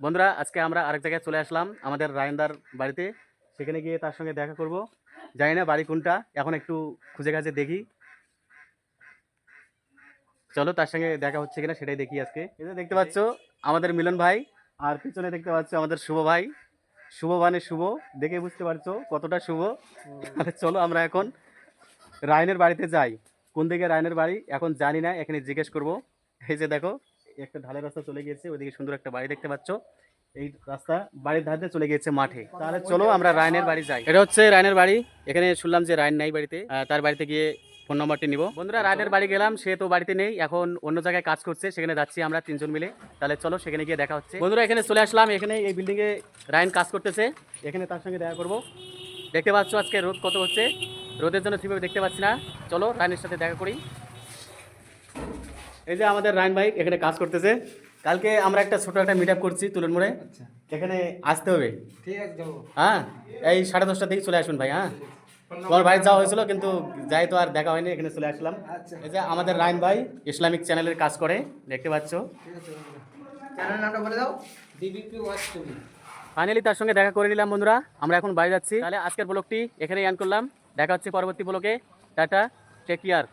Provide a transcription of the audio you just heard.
বন্ধুরা, আজকে আমরা আরেক জায়গায় চলে আসলাম আমাদের রায়নদার বাড়িতে। সেখানে গিয়ে তার সঙ্গে দেখা করব। জানি না বাড়ি কোনটা, এখন একটু খুঁজে কাজে দেখি। চলো, তার সঙ্গে দেখা হচ্ছে কিনা সেটাই দেখি আজকে। যে দেখতে পাচ্ছ, আমাদের মিলন ভাই, আর পিছনে দেখতে পাচ্ছ আমাদের শুভ ভাই। শুভ মানে শুভ, দেখে বুঝতে পারছ কতটা শুভ। তাহলে চলো আমরা এখন রায়নের বাড়িতে যাই। কোন দিকে রায়নের বাড়ি, এখন জানি না, এখানে জিজ্ঞেস করব। এই যে দেখো একটা ঢালের রাস্তা চলে গিয়েছে ওইদিকে সুন্দর একটা বাড়ি দেখতে পাচ্ছ। এই রাস্তা বাড়ির ধারে চলে গিয়েছে মাঠে। তাহলে চলো আমরা রায়নের বাড়ি যাই। এটা হচ্ছে রায়নের বাড়ি। এখানে শুনলাম যে রায়ন নাই বাড়িতে। তার বাড়িতে গিয়ে ফোন নম্বরটি নিব। বন্ধুরা রায়নের বাড়ি গেলাম সে তো বাড়িতে নেই এখন অন্য জায়গায় কাজ করছে সেখানে যাচ্ছি আমরা তিনজন মিলে। তাহলে চলো সেখানে গিয়ে দেখা হচ্ছে। বন্ধুরা এখানে চলে আসলাম এখানে এই বিল্ডিং এ রায়ন কাজ করতেছে। এখানে তার সঙ্গে দেখা করব। দেখতে পাচ্ছ আজকে রোদ কত হচ্ছে? রোদের জন্য ঠিকভাবে দেখতে পাচ্ছি না। চলো রায়নের সাথে দেখা করি। এই যে আমাদের রায়ন ভাই এখানে কাজ করতেছে। কালকে আমরা একটা ছোট একটা মিট আপ করছি তুলন মোড়ে। আচ্ছা। এখানে আসতে হবে। ঠিক আছে হ্যাঁ এই সাড়ে দশটার দিকে চলে আসুন ভাই হ্যাঁ। তোমার বাড়ি যাওয়া হয়েছিল কিন্তু যাই তো আর দেখা হয়নি এখানে চলে আসলাম। আচ্ছা। এই যে আমাদের রায়ন ভাই ইসলামিক চ্যানেলের কাজ করে দেখতে পাচ্ছ। ঠিক চ্যানেল নামটা বলে দাও। ডিবিপি ওয়াচ টিভি ফাইনালি তার সঙ্গে দেখা করে নিলাম বন্ধুরা। আমরা এখন বাইরে যাচ্ছি। তাহলে আজকের ব্লগটি এখানেই এন্ড করলাম। দেখা হচ্ছে পরবর্তী ব্লগে। Tata take care